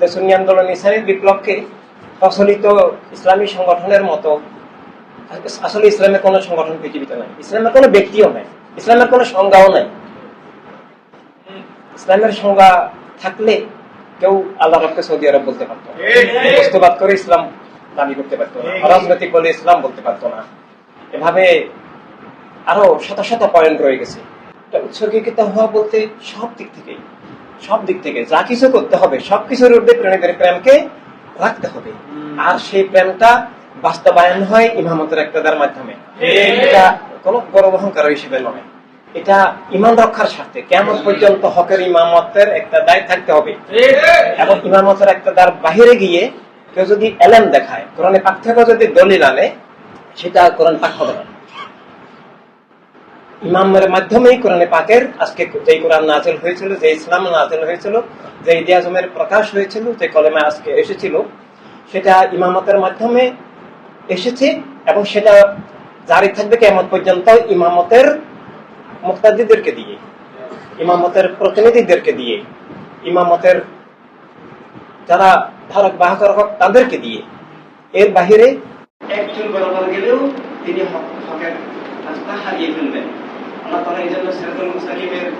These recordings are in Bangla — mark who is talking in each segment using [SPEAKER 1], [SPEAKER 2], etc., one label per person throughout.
[SPEAKER 1] যে সুন্নি আন্দোলন ইসলামী বিপ্লবকে প্রচলিত ইসলামী সংগঠনের মতো আসলে ইসলামের কোনো সংগঠন পৃথিবীতে নাই ইসলামের কোনো ব্যক্তিও নাই ইসলামের কোনো সংজ্ঞাও নাই। ইসলামের সংজ্ঞা থাকলে কেউ আল্লাহ রবকে সৌদি আরব বলতে পারতো না। বস্তুবাদ করে ইসলাম দাবি করতে পারতো না রাজনৈতিক বলে ইসলাম বলতে পারতো না। এভাবে আরও শত শত পয়েন্ট রয়ে গেছে। উৎসর্গীকৃত হওয়া বলতে সব দিক থেকে সব দিক থেকে যা কিছু করতে হবে সব কিছুর ঊর্ধ্বে প্রেমিকের প্রেমকে রাখতে হবে। আর সেই প্রেমটা বাস্তবায়ন হয় ইমামতের একটাদার মাধ্যমে। এটা কোনো গর্ব অহংকার হিসেবে নয়। এটা ইমান রক্ষার স্বার্থে। কেমন পর্যন্ত হকের ইমামতের একটা দায় থাকতে হবে। এবং ইমামতের একটা দ্বার বাহিরে গিয়ে কেউ যদি এলেম দেখায় কোরআনে পাক থেকে যদি দলিল আনে সেটা কোরআন পাক হবে না। ইমামের মাধ্যমেই কোরআনে পাকের আজকে যে কোরআন নাজেল হয়েছিল যে ইসলাম নাজেল হয়েছিল যে ইতিহাসমের প্রকাশ হয়েছিল, যে কলেমা আজকে এসেছিল, সেটা ইমামতের মাধ্যমে এসেছে এবং সেটা জারি থাকবে কেমন পর্যন্ত ইমামতের মুক্তাদিদেরকে দিয়ে, ইমামতের প্রতিনিধিদেরকে দিয়ে, ইমামতের যারা ধারক বাহক হোক তাদেরকে দিয়ে। এর বাহিরে একজন বরাবর গেলেও তিনি হকের রাস্তা হারিয়ে ফেলবেন। আল্লাহ তালা এই জন্য সিরাতুল মুস্তাকিমের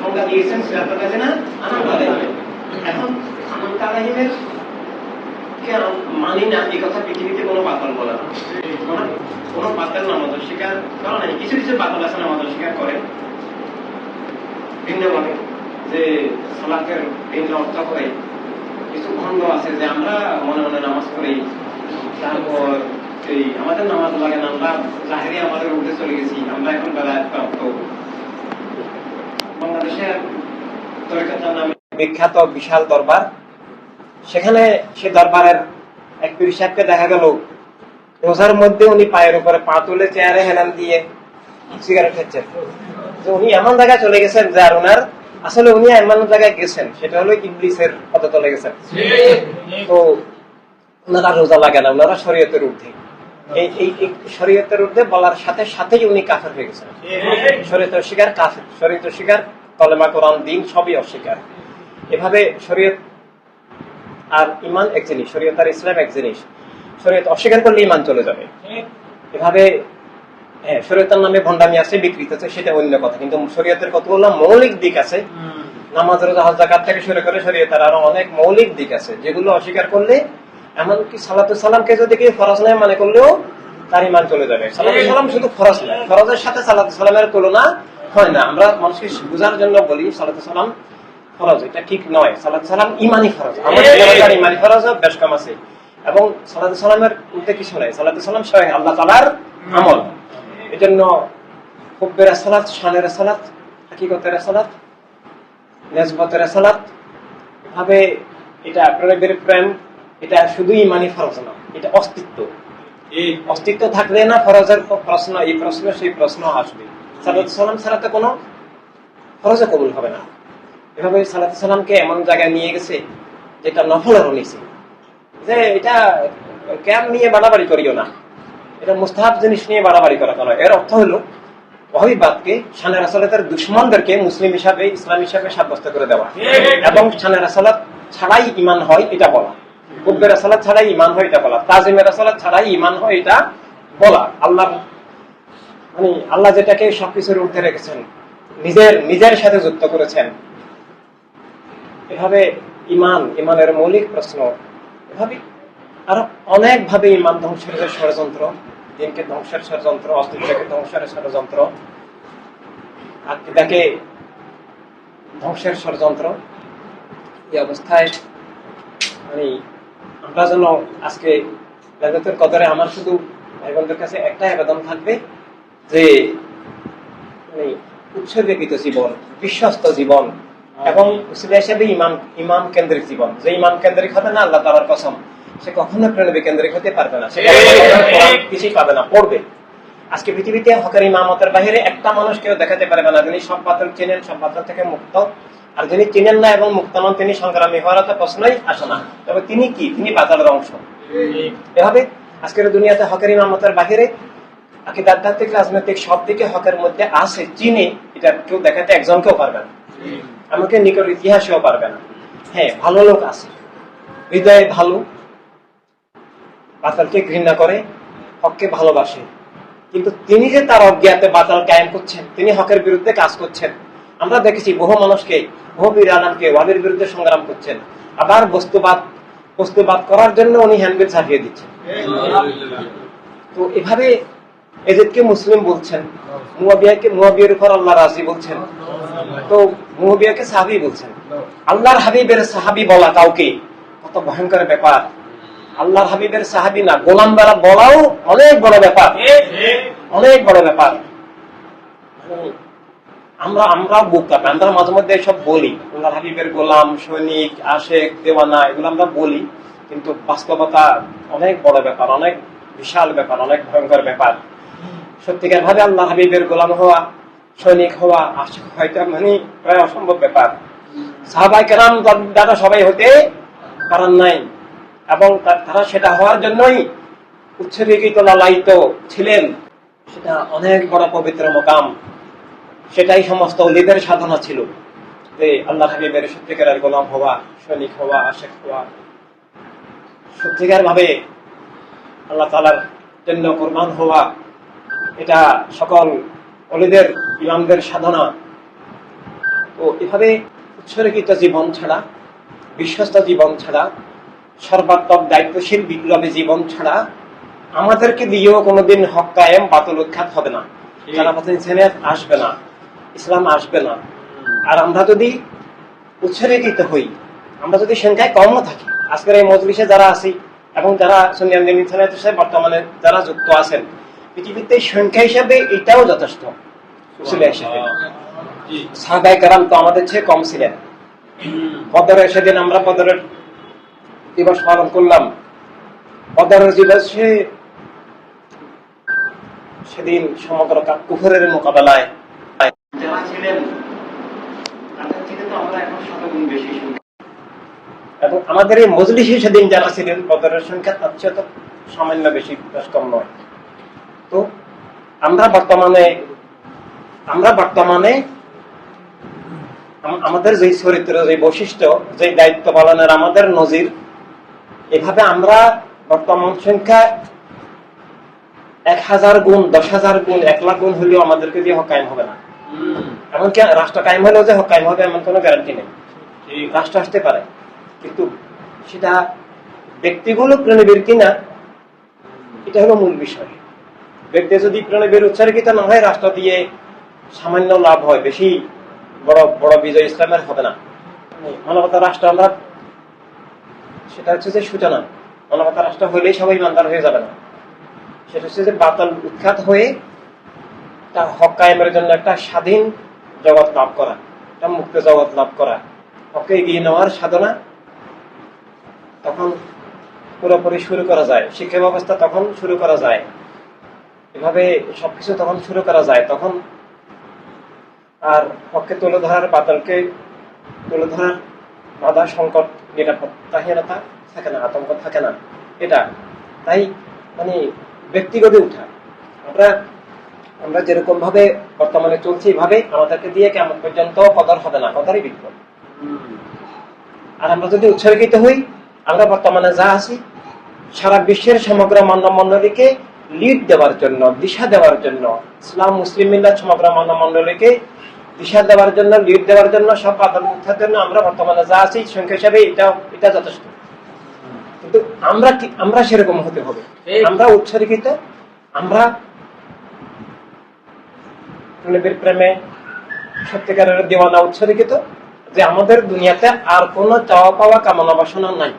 [SPEAKER 1] সংজ্ঞা দিয়েছেন সিরাতুল না? আনাম আলাইহিম এখন আনাম আলাইহিমের কে মানি না? এই কথা পৃথিবীতে কোনো বাতাল বলে না। কোনো- বাতাল নামাজ অস্বীকার করা নাই। কিছু কিছু বাতাল আছে নামাজ অস্বীকার করে। ভিন্নভাবে যে সালাতের ভিন্ন অর্থ করে। কিছু খন্ড আছে যে আমরা মনে মনে নামাজ পড়ি, তারপর এই আমাদের নামাজ লাগে না আমরা জাহেরি আমাদের উঠে চলে গেছি আমরা এখন বেলায় প্রাপ্ত। বাংলাদেশের তরিকাতার নামে বিখ্যাত বিশাল দরবার। সেখানে সে দরবারের এক পীর সাহেবকে দেখা গেল। রোজার মধ্যে উনি পায়ের উপরে পা তুলে চেয়ারে হেলান দিয়ে সিগারেট খাচ্ছেন। যে উনি এমন জায়গায় চলে গেছেন যে আর ওনার আসলে উনি এমন জায়গায় গেছেন সেটা হলো ইবলিসের পদতলে গেছেন। তো ওনারা রোজা লাগে না ওনারা শরীয়তের ঊর্ধ্বে। শরীয়তের বলার সাথে সাথেই উনি কাফের হয়ে গেছেন। শরীয়ত অস্বীকার কাফের। শরীয়ত অস্বীকার, কলেমা, কোরআন, দিন সবই অস্বীকার। এভাবে শরীয়ত আর ইমান এক জিনিস, শরীয়ত আর ইসলাম এক জিনিস। শরীয়ত অস্বীকার করলে ইমান চলে যাবে। এভাবে হ্যাঁ শরীয়তের নামে ভণ্ডামি আছে, বিকৃত আছে, সেটা অন্য কথা। কিন্তু শরীয়তের কতগুলো মৌলিক দিক আছে, নামাজ, রোজা, হজ জাকাত থেকে শুরু করে শরীয়তের আরও অনেক মৌলিক দিক আছে, যেগুলো অস্বীকার করলে এমনকি সালাতু সালামকে যদি কেউ ফরজ নয় মানে করলেও তার ইমান চলে যাবে। সালাতু সালাম শুধু ফরজ নয় ফরজের সাথে সালাতু সালামের তুলনা হয় না। আমরা মানুষকে বোঝার জন্য বলি সালাতু সালাম ফরজ এটা ঠিক নয়। সালাতু সালাম ইমানি ফরজ। আমাদের ইমানি ফরজ বেশ কম আছে। এবং সালাতু সালামের উল্টে কিছু নাই। সালাতু সালাম স্বয়ং আল্লাহ তালার আমল। এজন্য হুব্বের সালাত শানের সালাত হাকিকতের সালাত নেজবতের সালাত ভাবে এটা প্রেমের প্রেম এটা শুধু ইমানি ফরজ না এটা অস্তিত্ব। এই অস্তিত্ব থাকলে না ফরজের প্রশ্ন এই প্রশ্ন সেই প্রশ্ন আসবে। সালাত সালাম ছাড়া তো কোনো ফরজে কবুল হবে না। এভাবে সালাত সালামকে এমন জায়গায় নিয়ে গেছে যেটা নফলেরও নিছে যে এটা ক্যাম নিয়ে বাড়াবাড়ি করিও না। এটা মুস্তাহাব জিনিস নিয়ে বাড়াবাড়ি করা কেন? এর অর্থ হলো ওয়াহিবাদকে শানের আসালাতের দুশ্মনদেরকে মুসলিম হিসাবে ইসলাম হিসাবে সাব্যস্ত করে দেওয়া। এবং সানের আসালাত ছাড়াই ইমান হয় এটা বলা। কুব্বের আসালাত ছাড়াই ইমান হয় এটা বলা তাজিমের আসালাত ছাড়াই ইমান হয় এটা বলা আল্লাহ মানে আল্লাহ যেটাকে সবকিছুর ঊর্ধ্বে রেখেছেন, নিজের নিজের সাথে যুক্ত করেছেন, এভাবে ইমান ইমানের মৌলিক প্রশ্ন, এভাবে আরও অনেক ভাবে ইমান ধ্বংসের ষড়যন্ত্র, দিনকে ধ্বংসের ষড়যন্ত্র, অস্তিত্বকে ধ্বংসের ষড়যন্ত্র, আকিদাকে ধ্বংসের ষড়যন্ত্র, এই অবস্থায় মানে আমরা যেন আজকে লেগতের কদরে আমার শুধু ভাই বোনদের কাছে একটাই আবেদন থাকবে যে মানে উৎসর্গীকৃত জীবন বিশ্বস্ত জীবন এবং উসিলা হিসেবে ইমাম ইমাম কেন্দ্রিক জীবন। যে ইমাম কেন্দ্রিক হবে না আল্লাহ তালার কসম সে কখনো প্রেরণবী কেন্দ্রিক হতে পারবে না। সে কিছুই পাবে না পড়বে। আজকে পৃথিবীতে হকের ইমামতের বাহিরে একটা মানুষ কেউ দেখাতে পারবে না। যিনি সব পাথর চেনেন, সব পাথর থেকে মুক্ত। আর যিনি চিনেন না এবং মুক্ত নন, তিনি সংগ্রামী হওয়ার তো প্রশ্নই আসে না। তবে তিনি কি? তিনি বাতালের অংশ। এভাবে আজকের দুনিয়াতে হকের ইমামতের বাহিরে আকিদ, আধ্যাত্মিক, রাজনৈতিক সব দিকে হকের মধ্যে আছে। চিনে এটা কেউ দেখাতে একজনকেও পারবে না। এমনকি নিকট ইতিহাসেও পারবে না। হ্যাঁ ভালো লোক আছে। হৃদয়ে ভালো পাতালকে ঘৃণা করে, হককে ভালোবাসে। কিন্তু তিনি যে তার অজ্ঞাতে বাতাল কায়েম করছেন, তিনি হকের বিরুদ্ধে কাজ করছেন। আমরা দেখেছি বহু মানুষকে, বহু বীর আনামকে ওয়াদের বিরুদ্ধে সংগ্রাম করছেন। আবার বস্তুবাদ বস্তুবাদ করার জন্য উনি হ্যান্ডবিল ছাপিয়ে দিচ্ছেন। তো এভাবে এদেরকে মুসলিম বলছেন, মুয়াবিয়াকে, মুয়াবিয়ার উপর আল্লাহ রাজি বলছেন। তো মুয়াবিয়াকে সাহাবি বলছেন। আল্লাহর হাবিবের সাহাবি বলা কাউকে কত ভয়ঙ্কর ব্যাপার। আল্লাহর হাবিবের সাহাবি না গোলাম বেলা বলাও অনেক বড় ব্যাপার। অনেক বড় ব্যাপার। আমরা আমরাও বুক আমরা মাঝে মধ্যে এসব বলি। আল্লাহ হাবিবের গোলাম সৈনিক আশেক দেওয়ানা এগুলো আমরা বলি কিন্তু বাস্তবতা অনেক বড় ব্যাপার অনেক বিশাল ব্যাপার অনেক ভয়ঙ্কর ব্যাপার। সত্যিকার ভাবে আল্লাহ হাবিবের গোলাম হওয়া সৈনিক হওয়া আশেক হয়তো মানে প্রায় অসম্ভব ব্যাপার। সাহাবাই কেরাম দ্বারা সবাই হতে পারেন নাই। এবং তারা সেটা হওয়ার জন্যই উৎসর্গিত লালায়িত ছিলেন। সেটা অনেক বড় পবিত্র মোকাম। সেটাই সমস্ত অলিদের সাধনা ছিল। যে আল্লাহ হাবিবের সত্যিকারের গোলাম হওয়া, সৈনিক হওয়া, আশেক হওয়া। সত্যিকার ভাবে আল্লাহ তালার জন্য কোরবান হওয়া, এটা সকল অলিদের, ইমামদের সাধনা। তো এভাবে উৎসর্গিত জীবন ছাড়া, বিশ্বস্ত জীবন ছাড়া সর্বাত্মক দায়িত্বশীল বিপ্লবী জীবন ছাড়া আমাদেরকে দিয়েও কোনোদিন হক কায়েম বাতল উৎখাত হবে না। ইনসানিয়াত আসবে না ইসলাম আসবে না। আর আমরা যদি উৎসর্গিত হই আমরা যদি সংখ্যায় কমও থাকি আজকের এই মজলিসে যারা আছি এবং যারা সুনিয়ান ইনসানিয়াতের সাথে বর্তমানে যারা যুক্ত আছেন পৃথিবীতে সংখ্যা হিসাবে এটাও যথেষ্ট। সাহাবাই কারাম তো আমাদের চেয়ে কম ছিলেন। বদরে সেদিন আমরা বদরের দিবস পালন করলাম। দিবসে সেদিন সমগ্র কুফরের মোকাবেলায়। এবং আমাদের এই মজলিসে সেদিন যারা ছিলেন বদরের সংখ্যা তার চেয়ে তো সামান্য বেশি বেশ কম নয়। তো আমরা বর্তমানে আমরা বর্তমানে আমাদের যে চরিত্র যে বৈশিষ্ট্য যে দায়িত্ব পালনের আমাদের নজির এভাবে আমরা বর্তমান সংখ্যা এক হাজার গুণ দশ হাজার গুণ এক লাখ গুণ হলেও আমাদেরকে দিয়ে হক হবে না। এমনকি রাষ্ট্র কায়েম হলেও যে হক হবে এমন কোনো গ্যারান্টি নেই। রাষ্ট্র আসতে পারে। কিন্তু সেটা ব্যক্তিগুলো প্রণবীর কিনা এটা হলো মূল বিষয়। ব্যক্তি যদি প্রণবীর উচ্চারিত না হয় রাষ্ট্র দিয়ে সামান্য লাভ হয়। বেশি বড় বড় বিজয় ইসলামের হবে না। মানবতা রাষ্ট্র আমরা সেটা হচ্ছে যে সূচনা মানবতা রাষ্ট্র হলেই সবাই ইমানদার হয়ে যাবে না। সেটা হচ্ছে যে বাতাল উৎখাত হয়ে তার হক কায়েমের জন্য একটা স্বাধীন জগৎ লাভ করা, একটা মুক্ত জগৎ লাভ করা, হককে এগিয়ে নেওয়ার সাধনা তখন পুরোপুরি শুরু করা যায়। শিক্ষা ব্যবস্থা তখন শুরু করা যায়। এভাবে সবকিছু তখন শুরু করা যায়। তখন আর হককে তুলে ধরার বাদলকে তুলে ধরার বাধা সংকট নিরাপত্তাহীনতা থাকে না, আতঙ্ক থাকে না। এটা, তাই মানে ব্যক্তিগত উঠা আমরা আমরা যেরকম ভাবে বর্তমানে চলছি, এইভাবে আমাদেরকে দিয়ে কেমন পর্যন্ত কদর হবে না, কদরই বিপদ। আর আমরা যদি উৎসর্গিত হই, আমরা বর্তমানে যা আছি, সারা বিশ্বের সমগ্র মানব মণ্ডলীকে লিড দেওয়ার জন্য, দিশা দেওয়ার জন্য, ইসলাম, মুসলিম মিল্লাত সমগ্র মানব মণ্ডলীকে দিশা দেওয়ার জন্য লিড দেওয়ার জন্য সব বাদল মুক্তার জন্য আমরা বর্তমানে যা আছি সংখ্যা হিসাবে এটা এটা যথেষ্ট। কিন্তু আমরা কি আমরা সেরকম হতে হবে। আমরা উৎসর্গিত আমরা নবীর প্রেমে সত্যিকারের দেওয়ানা উৎসর্গিত যে আমাদের দুনিয়াতে আর কোনো চাওয়া পাওয়া কামনা বাসনা নাই।